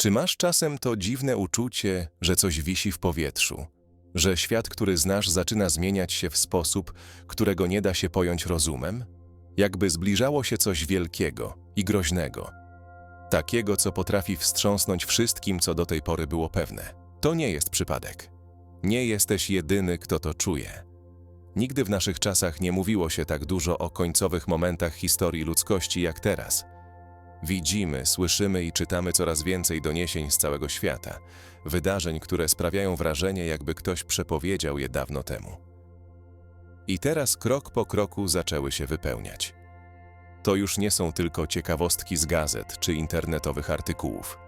Czy masz czasem to dziwne uczucie, że coś wisi w powietrzu? Że świat, który znasz, zaczyna zmieniać się w sposób, którego nie da się pojąć rozumem? Jakby zbliżało się coś wielkiego i groźnego. Takiego, co potrafi wstrząsnąć wszystkim, co do tej pory było pewne. To nie jest przypadek. Nie jesteś jedyny, kto to czuje. Nigdy w naszych czasach nie mówiło się tak dużo o końcowych momentach historii ludzkości jak teraz. Widzimy, słyszymy i czytamy coraz więcej doniesień z całego świata, wydarzeń, które sprawiają wrażenie, jakby ktoś przepowiedział je dawno temu. I teraz krok po kroku zaczęły się wypełniać. To już nie są tylko ciekawostki z gazet czy internetowych artykułów.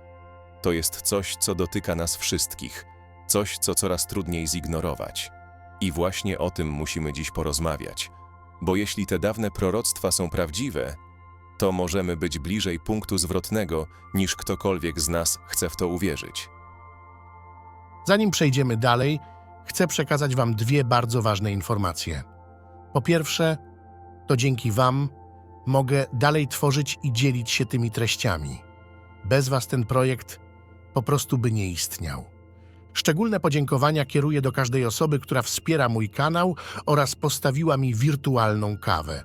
To jest coś, co dotyka nas wszystkich, coś, co coraz trudniej zignorować. I właśnie o tym musimy dziś porozmawiać, bo jeśli te dawne proroctwa są prawdziwe, to możemy być bliżej punktu zwrotnego, niż ktokolwiek z nas chce w to uwierzyć. Zanim przejdziemy dalej, chcę przekazać Wam dwie bardzo ważne informacje. Po pierwsze, to dzięki Wam mogę dalej tworzyć i dzielić się tymi treściami. Bez Was ten projekt po prostu by nie istniał. Szczególne podziękowania kieruję do każdej osoby, która wspiera mój kanał oraz postawiła mi wirtualną kawę.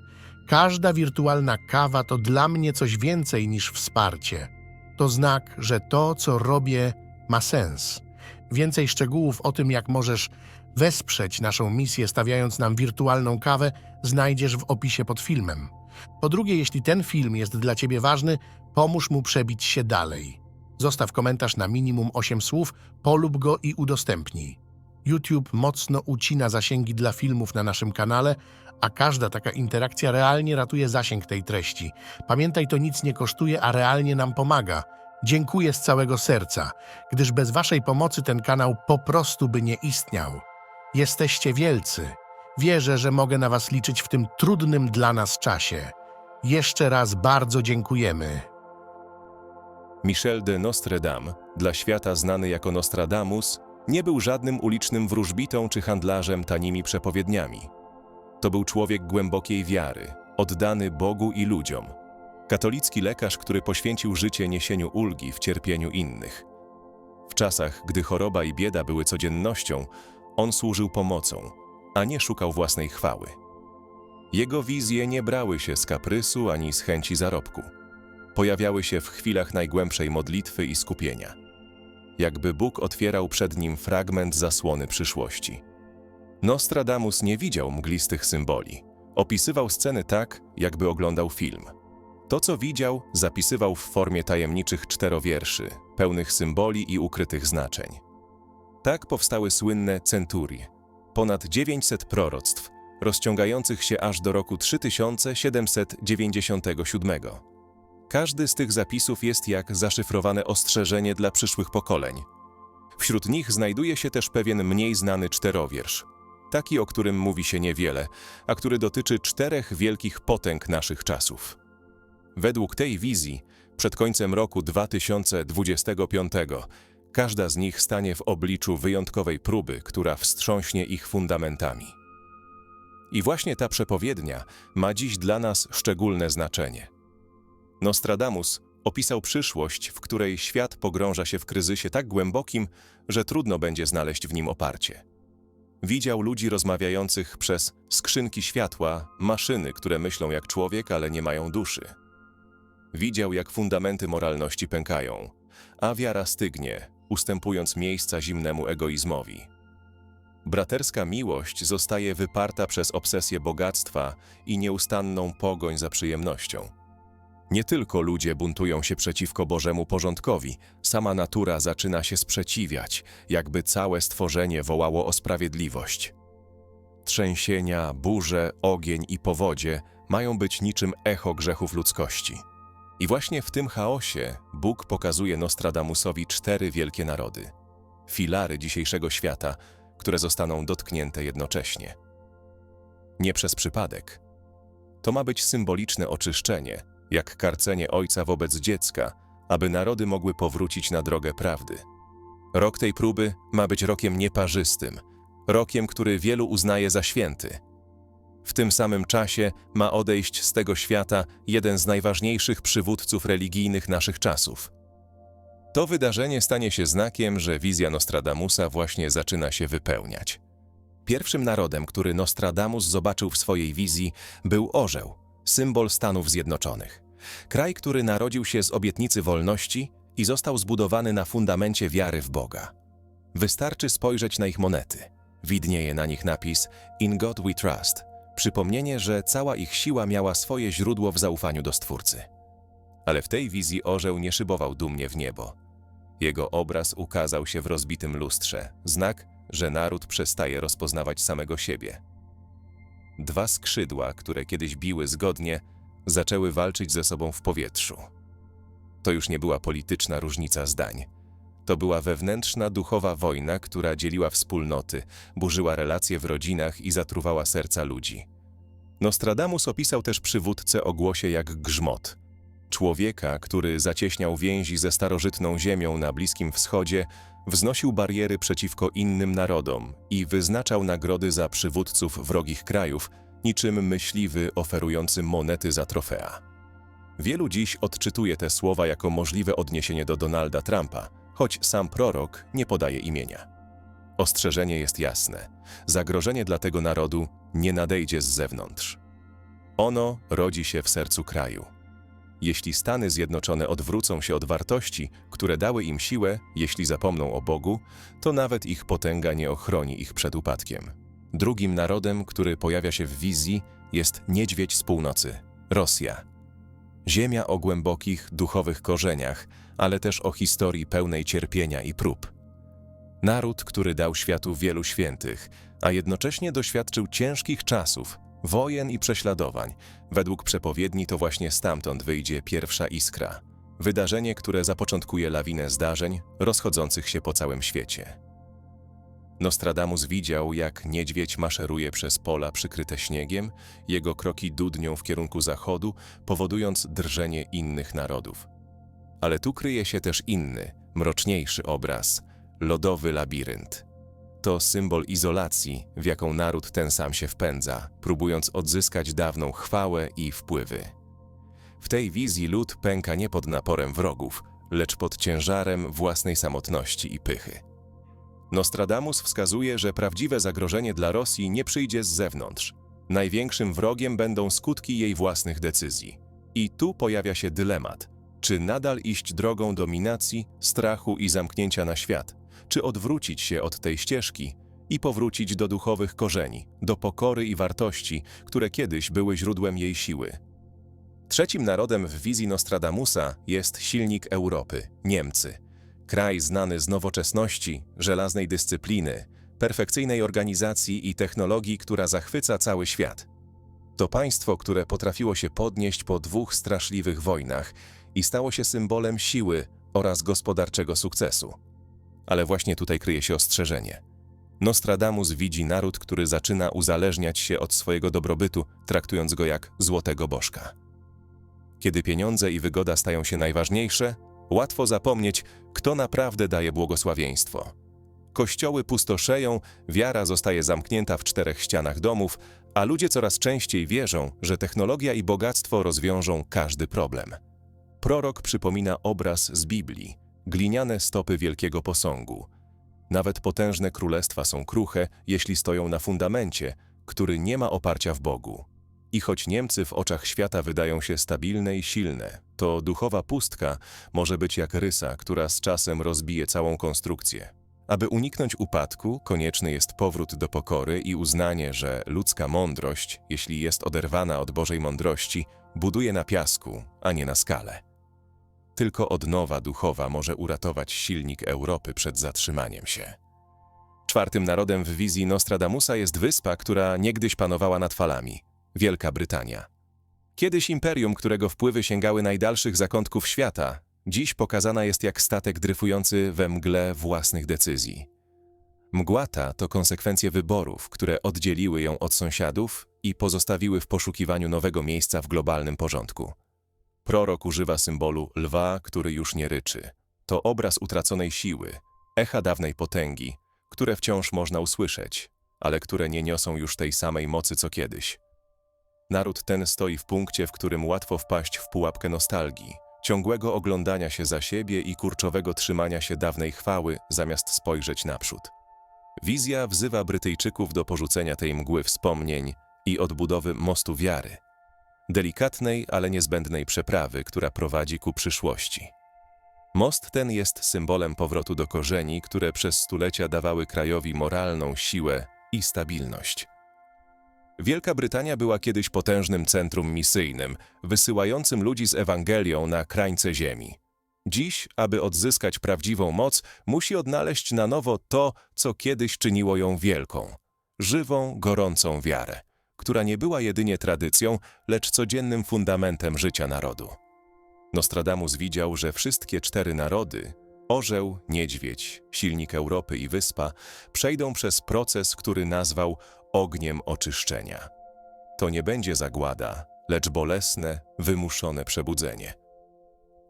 Każda wirtualna kawa to dla mnie coś więcej niż wsparcie. To znak, że to, co robię, ma sens. Więcej szczegółów o tym, jak możesz wesprzeć naszą misję, stawiając nam wirtualną kawę, znajdziesz w opisie pod filmem. Po drugie, jeśli ten film jest dla Ciebie ważny, pomóż mu przebić się dalej. Zostaw komentarz na minimum 8 słów, polub go i udostępnij. YouTube mocno ucina zasięgi dla filmów na naszym kanale, a każda taka interakcja realnie ratuje zasięg tej treści. Pamiętaj, to nic nie kosztuje, a realnie nam pomaga. Dziękuję z całego serca, gdyż bez Waszej pomocy ten kanał po prostu by nie istniał. Jesteście wielcy. Wierzę, że mogę na Was liczyć w tym trudnym dla nas czasie. Jeszcze raz bardzo dziękujemy. Michel de Nostredame, dla świata znany jako Nostradamus, nie był żadnym ulicznym wróżbitą czy handlarzem tanimi przepowiedniami. To był człowiek głębokiej wiary, oddany Bogu i ludziom. Katolicki lekarz, który poświęcił życie niesieniu ulgi w cierpieniu innych. W czasach, gdy choroba i bieda były codziennością, on służył pomocą, a nie szukał własnej chwały. Jego wizje nie brały się z kaprysu ani z chęci zarobku. Pojawiały się w chwilach najgłębszej modlitwy i skupienia. Jakby Bóg otwierał przed nim fragment zasłony przyszłości. Nostradamus nie widział mglistych symboli. Opisywał sceny tak, jakby oglądał film. To, co widział, zapisywał w formie tajemniczych czterowierszy, pełnych symboli i ukrytych znaczeń. Tak powstały słynne centurie, ponad 900 proroctw, rozciągających się aż do roku 3797. Każdy z tych zapisów jest jak zaszyfrowane ostrzeżenie dla przyszłych pokoleń. Wśród nich znajduje się też pewien mniej znany czterowiersz, taki, o którym mówi się niewiele, a który dotyczy czterech wielkich potęg naszych czasów. Według tej wizji, przed końcem roku 2025, każda z nich stanie w obliczu wyjątkowej próby, która wstrząśnie ich fundamentami. I właśnie ta przepowiednia ma dziś dla nas szczególne znaczenie. Nostradamus opisał przyszłość, w której świat pogrąża się w kryzysie tak głębokim, że trudno będzie znaleźć w nim oparcie. Widział ludzi rozmawiających przez skrzynki światła, maszyny, które myślą jak człowiek, ale nie mają duszy. Widział, jak fundamenty moralności pękają, a wiara stygnie, ustępując miejsca zimnemu egoizmowi. Braterska miłość zostaje wyparta przez obsesję bogactwa i nieustanną pogoń za przyjemnością. Nie tylko ludzie buntują się przeciwko Bożemu porządkowi, sama natura zaczyna się sprzeciwiać, jakby całe stworzenie wołało o sprawiedliwość. Trzęsienia, burze, ogień i powodzie mają być niczym echo grzechów ludzkości. I właśnie w tym chaosie Bóg pokazuje Nostradamusowi cztery wielkie narody filary dzisiejszego świata, które zostaną dotknięte jednocześnie. Nie przez przypadek. To ma być symboliczne oczyszczenie, jak karcenie ojca wobec dziecka, aby narody mogły powrócić na drogę prawdy. Rok tej próby ma być rokiem nieparzystym, rokiem, który wielu uznaje za święty. W tym samym czasie ma odejść z tego świata jeden z najważniejszych przywódców religijnych naszych czasów. To wydarzenie stanie się znakiem, że wizja Nostradamusa właśnie zaczyna się wypełniać. Pierwszym narodem, który Nostradamus zobaczył w swojej wizji, był orzeł, symbol Stanów Zjednoczonych. Kraj, który narodził się z obietnicy wolności i został zbudowany na fundamencie wiary w Boga. Wystarczy spojrzeć na ich monety. Widnieje na nich napis In God We Trust, przypomnienie, że cała ich siła miała swoje źródło w zaufaniu do Stwórcy. Ale w tej wizji orzeł nie szybował dumnie w niebo. Jego obraz ukazał się w rozbitym lustrze, znak, że naród przestaje rozpoznawać samego siebie. Dwa skrzydła, które kiedyś biły zgodnie, zaczęły walczyć ze sobą w powietrzu. To już nie była polityczna różnica zdań. To była wewnętrzna duchowa wojna, która dzieliła wspólnoty, burzyła relacje w rodzinach i zatruwała serca ludzi. Nostradamus opisał też przywódcę o głosie jak grzmot. Człowieka, który zacieśniał więzi ze starożytną ziemią na Bliskim Wschodzie, wznosił bariery przeciwko innym narodom i wyznaczał nagrody za przywódców wrogich krajów, niczym myśliwy oferujący monety za trofea. Wielu dziś odczytuje te słowa jako możliwe odniesienie do Donalda Trumpa, choć sam prorok nie podaje imienia. Ostrzeżenie jest jasne. Zagrożenie dla tego narodu nie nadejdzie z zewnątrz. Ono rodzi się w sercu kraju. Jeśli Stany Zjednoczone odwrócą się od wartości, które dały im siłę, jeśli zapomną o Bogu, to nawet ich potęga nie ochroni ich przed upadkiem. Drugim narodem, który pojawia się w wizji, jest niedźwiedź z północy Rosja. Ziemia o głębokich, duchowych korzeniach, ale też o historii pełnej cierpienia i prób. Naród, który dał światu wielu świętych, a jednocześnie doświadczył ciężkich czasów, wojen i prześladowań. Według przepowiedni to właśnie stamtąd wyjdzie pierwsza iskra. Wydarzenie, które zapoczątkuje lawinę zdarzeń rozchodzących się po całym świecie. Nostradamus widział, jak niedźwiedź maszeruje przez pola przykryte śniegiem, jego kroki dudnią w kierunku zachodu, powodując drżenie innych narodów. Ale tu kryje się też inny, mroczniejszy obraz lodowy labirynt. To symbol izolacji, w jaką naród ten sam się wpędza, próbując odzyskać dawną chwałę i wpływy. W tej wizji lud pęka nie pod naporem wrogów, lecz pod ciężarem własnej samotności i pychy. Nostradamus wskazuje, że prawdziwe zagrożenie dla Rosji nie przyjdzie z zewnątrz. Największym wrogiem będą skutki jej własnych decyzji. I tu pojawia się dylemat: czy nadal iść drogą dominacji, strachu i zamknięcia na świat, czy odwrócić się od tej ścieżki i powrócić do duchowych korzeni, do pokory i wartości, które kiedyś były źródłem jej siły. Trzecim narodem w wizji Nostradamusa jest silnik Europy Niemcy. Kraj znany z nowoczesności, żelaznej dyscypliny, perfekcyjnej organizacji i technologii, która zachwyca cały świat. To państwo, które potrafiło się podnieść po dwóch straszliwych wojnach i stało się symbolem siły oraz gospodarczego sukcesu. Ale właśnie tutaj kryje się ostrzeżenie. Nostradamus widzi naród, który zaczyna uzależniać się od swojego dobrobytu, traktując go jak złotego bożka. Kiedy pieniądze i wygoda stają się najważniejsze, łatwo zapomnieć, kto naprawdę daje błogosławieństwo. Kościoły pustoszeją, wiara zostaje zamknięta w czterech ścianach domów, a ludzie coraz częściej wierzą, że technologia i bogactwo rozwiążą każdy problem. Prorok przypomina obraz z Biblii, gliniane stopy wielkiego posągu. Nawet potężne królestwa są kruche, jeśli stoją na fundamencie, który nie ma oparcia w Bogu. I choć Niemcy w oczach świata wydają się stabilne i silne, to duchowa pustka może być jak rysa, która z czasem rozbije całą konstrukcję. Aby uniknąć upadku, konieczny jest powrót do pokory i uznanie, że ludzka mądrość, jeśli jest oderwana od Bożej mądrości, buduje na piasku, a nie na skale. Tylko odnowa duchowa może uratować silnik Europy przed zatrzymaniem się. Czwartym narodem w wizji Nostradamusa jest wyspa, która niegdyś panowała nad falami Wielka Brytania. Kiedyś imperium, którego wpływy sięgały najdalszych zakątków świata, dziś pokazana jest jak statek dryfujący we mgle własnych decyzji. Mgła ta to konsekwencje wyborów, które oddzieliły ją od sąsiadów i pozostawiły w poszukiwaniu nowego miejsca w globalnym porządku. Prorok używa symbolu lwa, który już nie ryczy. To obraz utraconej siły, echa dawnej potęgi, które wciąż można usłyszeć, ale które nie niosą już tej samej mocy co kiedyś. Naród ten stoi w punkcie, w którym łatwo wpaść w pułapkę nostalgii, ciągłego oglądania się za siebie i kurczowego trzymania się dawnej chwały, zamiast spojrzeć naprzód. Wizja wzywa Brytyjczyków do porzucenia tej mgły wspomnień i odbudowy mostu wiary. Delikatnej, ale niezbędnej przeprawy, która prowadzi ku przyszłości. Most ten jest symbolem powrotu do korzeni, które przez stulecia dawały krajowi moralną siłę i stabilność. Wielka Brytania była kiedyś potężnym centrum misyjnym, wysyłającym ludzi z Ewangelią na krańce ziemi. Dziś, aby odzyskać prawdziwą moc, musi odnaleźć na nowo to, co kiedyś czyniło ją wielką żywą, gorącą wiarę, która nie była jedynie tradycją, lecz codziennym fundamentem życia narodu. Nostradamus widział, że wszystkie cztery narody orzeł, niedźwiedź, silnik Europy i wyspa przejdą przez proces, który nazwał ogniem oczyszczenia. To nie będzie zagłada, lecz bolesne, wymuszone przebudzenie.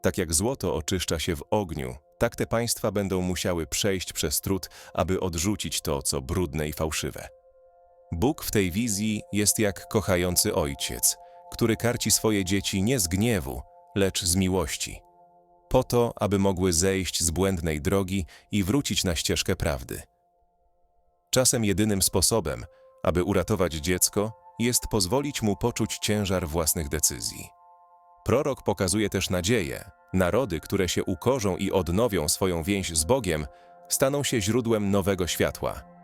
Tak jak złoto oczyszcza się w ogniu, tak te państwa będą musiały przejść przez trud, aby odrzucić to, co brudne i fałszywe. Bóg w tej wizji jest jak kochający ojciec, który karci swoje dzieci nie z gniewu, lecz z miłości, po to, aby mogły zejść z błędnej drogi i wrócić na ścieżkę prawdy. Czasem jedynym sposobem, aby uratować dziecko, jest pozwolić mu poczuć ciężar własnych decyzji. Prorok pokazuje też nadzieję. Narody, które się ukorzą i odnowią swoją więź z Bogiem, staną się źródłem nowego światła.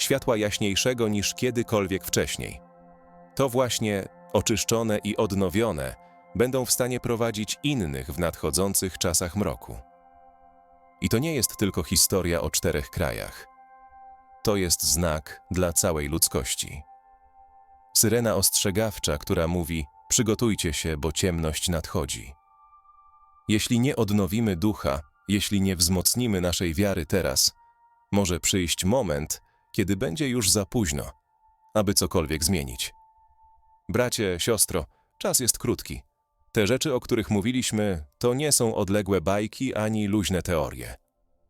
Światła jaśniejszego niż kiedykolwiek wcześniej. To właśnie oczyszczone i odnowione będą w stanie prowadzić innych w nadchodzących czasach mroku. I to nie jest tylko historia o czterech krajach. To jest znak dla całej ludzkości. Syrena ostrzegawcza, która mówi: Przygotujcie się, bo ciemność nadchodzi. Jeśli nie odnowimy ducha, jeśli nie wzmocnimy naszej wiary teraz, może przyjść moment, kiedy będzie już za późno, aby cokolwiek zmienić. Bracie, siostro, czas jest krótki. Te rzeczy, o których mówiliśmy, to nie są odległe bajki ani luźne teorie.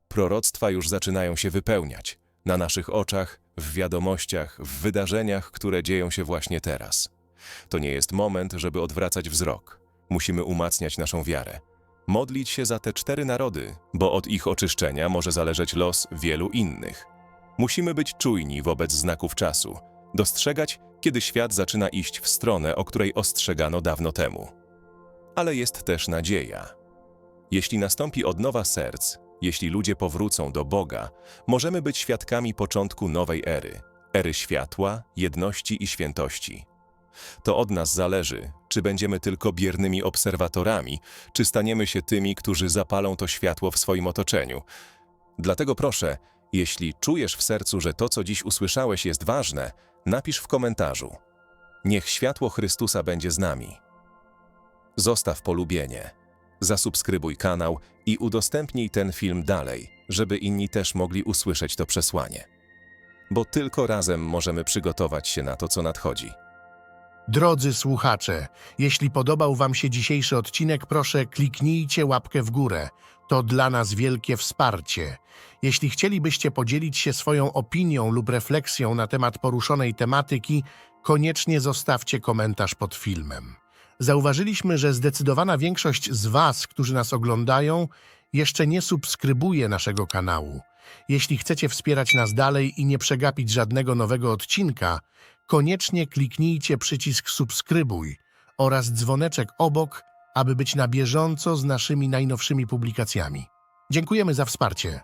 Proroctwa już zaczynają się wypełniać na naszych oczach, w wiadomościach, w wydarzeniach, które dzieją się właśnie teraz. To nie jest moment, żeby odwracać wzrok. Musimy umacniać naszą wiarę. Modlić się za te cztery narody, bo od ich oczyszczenia może zależeć los wielu innych. Musimy być czujni wobec znaków czasu, dostrzegać, kiedy świat zaczyna iść w stronę, o której ostrzegano dawno temu. Ale jest też nadzieja. Jeśli nastąpi odnowa serc, jeśli ludzie powrócą do Boga, możemy być świadkami początku nowej ery ery światła, jedności i świętości. To od nas zależy, czy będziemy tylko biernymi obserwatorami, czy staniemy się tymi, którzy zapalą to światło w swoim otoczeniu. Dlatego proszę, jeśli czujesz w sercu, że to, co dziś usłyszałeś, jest ważne, napisz w komentarzu. Niech światło Chrystusa będzie z nami. Zostaw polubienie, zasubskrybuj kanał i udostępnij ten film dalej, żeby inni też mogli usłyszeć to przesłanie. Bo tylko razem możemy przygotować się na to, co nadchodzi. Drodzy słuchacze, jeśli podobał Wam się dzisiejszy odcinek, proszę kliknijcie łapkę w górę. To dla nas wielkie wsparcie. Jeśli chcielibyście podzielić się swoją opinią lub refleksją na temat poruszonej tematyki, koniecznie zostawcie komentarz pod filmem. Zauważyliśmy, że zdecydowana większość z Was, którzy nas oglądają, jeszcze nie subskrybuje naszego kanału. Jeśli chcecie wspierać nas dalej i nie przegapić żadnego nowego odcinka, koniecznie kliknijcie przycisk subskrybuj oraz dzwoneczek obok, aby być na bieżąco z naszymi najnowszymi publikacjami. Dziękujemy za wsparcie.